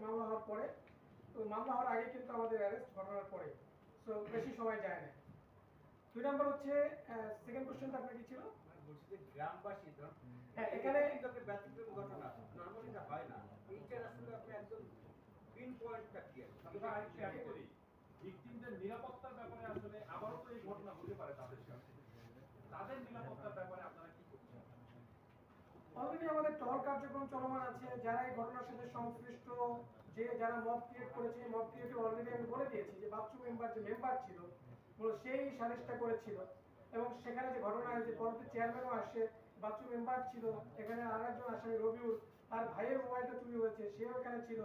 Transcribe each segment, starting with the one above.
মামলা হওয়ার পরে তো মামলা হওয়ার আগে কিন্তু আমাদের অ্যারেস্ট ঘটনার পরে সো বেশি সময় যায় না। দুই নম্বর হচ্ছে সেকেন্ড কোশ্চেন আপনার কি ছিল? মানে গ্রামবাসী হ্যাঁ, এখানে- ব্যতিক্রম ঘটনা নর্মালি হয় না। এইটা আসলে আপনি একদম পিন পয়েন্টটা কি আছে? আমরা আরেকটু add করি। ভিকটিমদের নিরাপত্তার ব্যাপারে আসলে আবারও তো এই ঘটনা হতে পারে তাদের সাথে তাদের নিরাপত্তার ব্যাপারে আপনারা কি করছেন অলরেডি আমাদের টহল কার্যক্রম চলমান আছে, যারা এই ঘটনার সাথে সংশ্লিষ্ট, যে যারা মব ক্রিয়েট করেছে মব ক্রিয়েটে অলরেডি আমি বলে দিয়েছি যে বাচ্চু মেম্বার যে মেম্বার ছিল সেই সালিশটা করেছিল। এবং সেখানে যে ঘটনা হয়েছে, পরবর্তী চেয়ারম্যানও আসে বাচ্চু মেম্বার ছিল, এখানে আর একজন আসামি রবিউল, তার ভাইয়ের মোবাইলটা চুরি হয়েছে, সেও এখানে ছিল।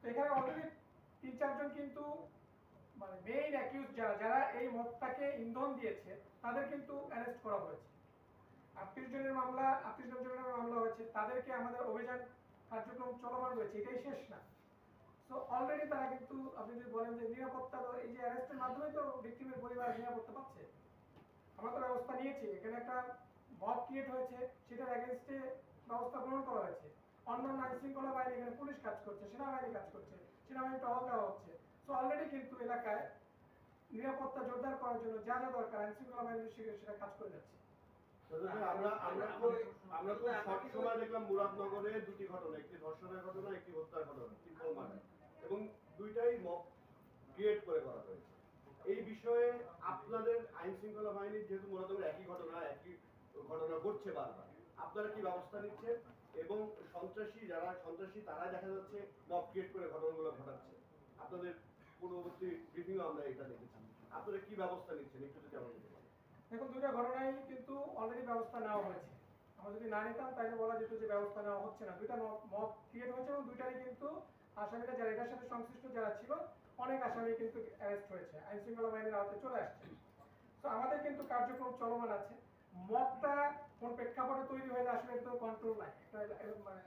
তো এখানে অলরেডি তিন চারজন কিন্তু মানে মেইন অ্যাকিউজ যারা যারা এই মদটাকে ইন্ধন দিয়েছে, তাদের কিন্তু অ্যারেস্ট করা হয়েছে। আটত্রিশ জনের মামলা, আটত্রিশ জনের মামলা হয়েছে। তাদেরকে আমাদের অভিযান কার্যক্রম চলমান রয়েছে। এটাই শেষ না। সো অলরেডি তারা কিন্তু আপনি যদি বলেন যে নিরাপত্তা এই যে অ্যারেস্টের মাধ্যমে তো ভিক্টিমের পরিবার নিরাপত্তা পাচ্ছে। আমরা তো ব্যবস্থা নিয়েছি। এখানে একটা মব ক্রিয়েট হয়েছে। সেটার অ্যাগেনস্টে ব্যবস্থা গ্রহণ করা হয়েছে। অন্যান্য আইন শৃঙ্খলা বাহিনী এখানে পুলিশ কাজ করছে, সেনাবাহিনী কাজ করছে, সেনাবাহিনী টহল দেওয়া হচ্ছে। সো অলরেডি কিন্তু এলাকায় নিরাপত্তা জোরদার করার জন্য যা যা দরকার আইন শৃঙ্খলা বাহিনী সেটা- কাজ করে যাচ্ছে। ঘটনা ঘটছে বারবার, আপনারা কি ব্যবস্থা নিচ্ছেন? এবং সন্ত্রাসী যারা, সন্ত্রাসী তারা দেখা যাচ্ছে মব ক্রিয়েট করে ঘটনাগুলো ঘটাচ্ছে। আপনাদের পূর্ববর্তী ব্রিফিং আমরা এটা দেখেছি। আপনারা কি ব্যবস্থা নিচ্ছেন? একটু যদি আমাদের। দেখুন দুইটা ঘটনায় কিন্তু অলরেডি ব্যবস্থা নেওয়া হয়েছে। আমরা যদি না নিতাম, তাহলে বলা যেত যে ব্যবস্থা নেওয়া হচ্ছে না। দুইটা মব ক্রিয়েট হয়েছে এবং দুইটারই কিন্তু আসামিরা যারা, এটার সাথে সংশ্লিষ্ট যারা ছিল, অনেক আসামি কিন্তু অ্যারেস্ট হয়েছে। আইন শৃঙ্খলা বাহিনীর আওতায় চলে আসছে। তো আমাদের কিন্তু কার্যক্রম চলমান আছে। মবটা কোন প্রেক্ষাপটে তৈরি হয়ে আসলে তো কন্ট্রোল নাই। মানে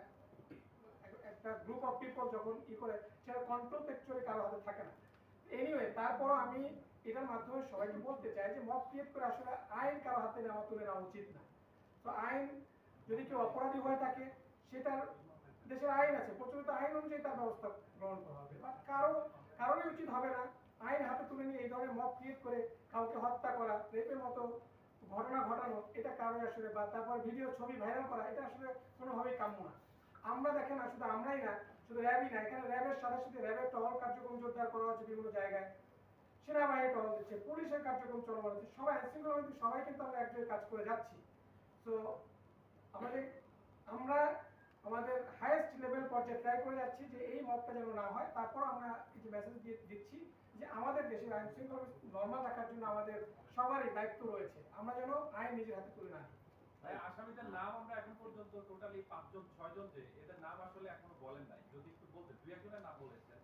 একটা গ্রুপ অফ পিপল যখন ই করে, সেটা কন্ট্রোল অ্যাকচুয়ালি কারও হাতে থাকে না। এনিওয়ে তারপরও আমি এটার মাধ্যমে সবাইকে বলতে চাই যে মব ক্রিয়েট করে আসলে আইন কারও হাতে নেওয়া, তুলে নেওয়া উচিত না। তো আইন, যদি কেউ অপরাধী হয়ে থাকে, সেটার দেশের আইন আছে, প্রচলিত আইন অনুযায়ী তার ব্যবস্থা গ্রহণ করা হবে। বা কারও কারণে উচিত হবে না আইন হাতে তুলে নিয়ে এই ধরনের মব ক্রিয়েট করে কাউকে হত্যা করা, রেপের মতো ঘটনা ঘটানো, এটা কারণে আসলে বা তারপর ভিডিও, ছবি ভাইরাল করা, এটা আসলে কোনোভাবেই কাম্য না। আমরা দেখেন না, শুধু আমরাই না, শুধু র্যাবই না, এখানে র্যাবের সাথে সাথে র্যাবের টহল কার্যক্রম জোরদার করা হচ্ছে বিভিন্ন জায়গায়। সেনাবাহিনী টহল দিচ্ছে, পুলিশের কার্যক্রম চলমান হচ্ছে সবাই আইন শৃঙ্খলা সবাই কিন্তু আমরা একজনের কাজ করে যাচ্ছি। তো আমাদের, আমরা আমাদের হাইয়েস্ট লেভেল পর্যায়ে ট্রাই করে যাচ্ছি যে এই মতটা যেন না হয়। তারপর আমরা যে মেসেজ দিচ্ছি যে আমাদের দেশের আইন নর্মাল রাখার জন্য আমাদের সবারই দায়িত্ব রয়েছে। আমরা যেন আইন নিজের হাতে তুলে না আসামিদের নাম আমরা এখন পর্যন্ত টোটালি পাঁচজন, ছয়জন যে এদের নাম আসলে এখনও বলেন নাই। যদি একটু বলতে দুই একজনের নাম বলেছেন।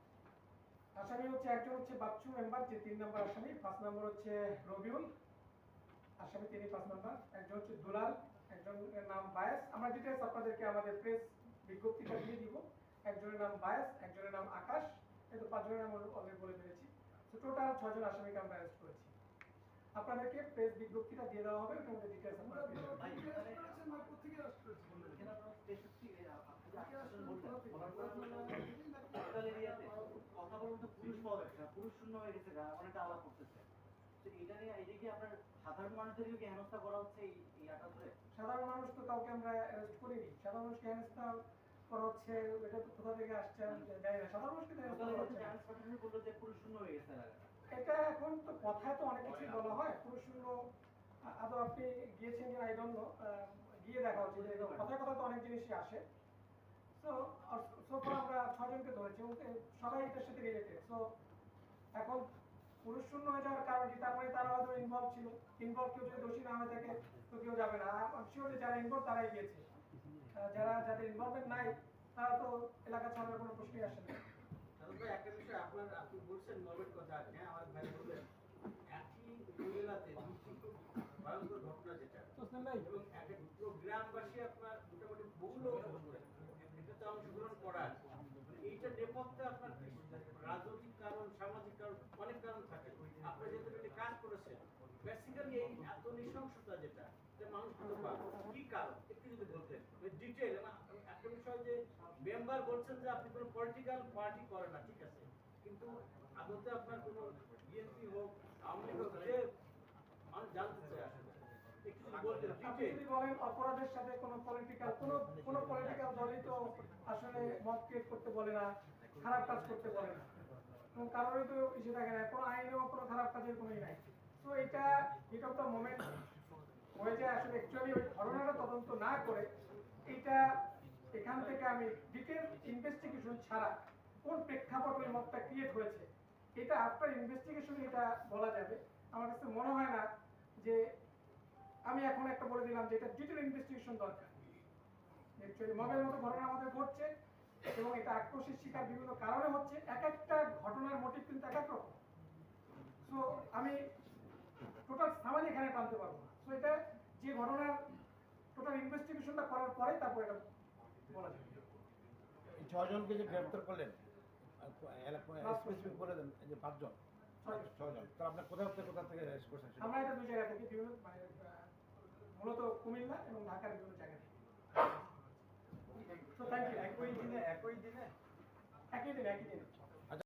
আসামি হচ্ছে একজন হচ্ছে বাচ্চু মেম্বার যে তিন নম্বর আসামি পাঁচ নম্বর হচ্ছে রবিউল আসামি তিনি পাঁচ নম্বর একজন হচ্ছে দুলাল একজনের নাম বায়াস আমরা ডিটেলস আপনাদেরকে আমাদের প্রেস বিজ্ঞপ্তিটা দিয়ে দিব একজনের নাম বায়াস একজনের নাম আকাশ এই তো পাঁচজনের নাম অলরেডি বলে ফেলেছি তো টোটাল ছজন আসামিকে আমরা অ্যারেস্ট করেছি আপনাদেরকে প্রেস বিজ্ঞপ্তিটা দিয়ে দেওয়া হবে মধ্যে ডিটেলস আপনারা পেয়ে যাবেন। কথা পুরুষ পাওয়া যাচ্ছে না, পুরুষ শূন্য হয়ে গেছে অনেকটা আলাপ করতেছে। তো এটা নিয়ে এটা কি আপনার সাধারণ মানুষদেরকে কি হেনস্থা করা হচ্ছে এই এই আটা ধরে? সাধারণ মানুষ তো কাউকে আমরা অ্যারেস্ট করিনি। সাধারণ মানুষকে হেনস্থা করা হচ্ছে এটা তো কোথা থেকে আসছে জানি না। সাধারণ মানুষকে তো হেনস্থা করা হচ্ছে না। ট্রান্স পাঠানো বলল যে পুরুষ শূন্য হয়ে গেছে এটা এখন তো কথায় তো অনেক কিছুই বলা হয়। পুরুষ শূন্য আদৌ আপনি গিয়েছেন কিনা আই ডোন্ট নো গিয়ে দেখা হচ্ছে। যে কথায় কথা তো অনেক জিনিসই আসে। সো সো আমরা ছজনকে ধরেছি সবাই এটার সাথে রিলেটেড সো এখন পুরুষ শূন্য হয়ে যাওয়ার কারণ কি তারপরে তারা হয়তো ইনভলভ ছিল। ইনভলভ কেউ যদি দোষী না হয়ে থাকে তো কেউ যাবে না। আমি শিওর যারা ইনভলভ তারাই গিয়েছে। যারা যাদের ইনভলভমেন্ট নাই তারা তো এলাকা ছাড়ার কোনো প্রশ্নই আসে না। একটা বিষয় আপনার আপনি বলছেন মবের কথা হ্যাঁ আমার ভাই বললেন একই উপজেলাতে দুটি ভয়ঙ্কর ঘটনা যেটা। এবং একটা পুরো গ্রামবাসী আপনার মোটামুটি বহু লোক এটাতে অংশগ্রহণ করার মানে এইটা নেপথ্যে আপনার কি রাজনৈতিক কারণ সামাজিক কারণ অনেক কারণ থাকে আপনারা যেহেতু এটা কাজ করেছেন বেসিক্যালি এই এত নৃশংসতা যেটা যে মানুষ কিন্তু পায়। কি কারণ? একটু যদি বলতেন। ডিটেল একটা বিষয় যে মেম্বার বলছেন যে আপনি কোনো পলিটিক্যাল পার্টি করে না ঠিক আছে? কিন্তু আদতে আপনার কোনো বিএনপি হোক আওয়ামী লীগ হোক যে মানুষ জানতে চায় আসলে। একটু যদি বলতেন আপনি ডিটেইল যদি বলেন অপরাধের সাথে কোনো পলিটিক্যাল কোনো কোনো পলিটিক্যাল দলই তো আসলে মত ক্রিয়েট করতে বলে না খারাপ কাজ করতে বলে না। এবং কারোরই তো ইসে থাকে না কোনো আইনেও কোনো খারাপ কাজের কোনোই নাই। তো এটা এটা তো মোমেন্ট হয়ে যায় আসলে অ্যাকচুয়ালি ওই ঘটনাটা তদন্ত না করে এটা এখান থেকে আমি ডিটেল ইনভেস্টিগেশন ছাড়া কোন প্রেক্ষাপট মতটা ক্রিয়েট হয়েছে, এটা আফটার ইনভেস্টিগেশন এটা বলা যাবে। আমার কাছে মনে হয় না যে আমি এখন একটা বলে দিলাম যে এটা ডিটেল ইনভেস্টিগেশন দরকার। অ্যাকচুয়ালি মবের মতো ঘটনা আমাদের ঘটছে এবং এটা আক্রোশের শিকার বিভিন্ন কারণে হচ্ছে, এক একটা ঘটনার মোটিভ কিন্তু এক এক রকম। সো আমি টোটাল সামান্য এখানে টানতে পারব না। সো এটা যে ঘটনার টোটাল ইনভেস্টিগেশনটা করার পরে তারপর এটা বলা যাবে ছজনকে যে গ্রেপ্তার করলেন স্পেসিফিক বলে দেন যে পাঁচজন। ছজন তো আপনার কোথাও থেকে কোথা থেকে করছেন আমরা এটা দুই জায়গা থেকে বিভিন্ন মানে মূলত কুমিল্লা এবং ঢাকার বিভিন্ন জায়গা থেকে। তো থ্যাংক ইউ একই দিনে একই দিনে? একই দিন একই দিন।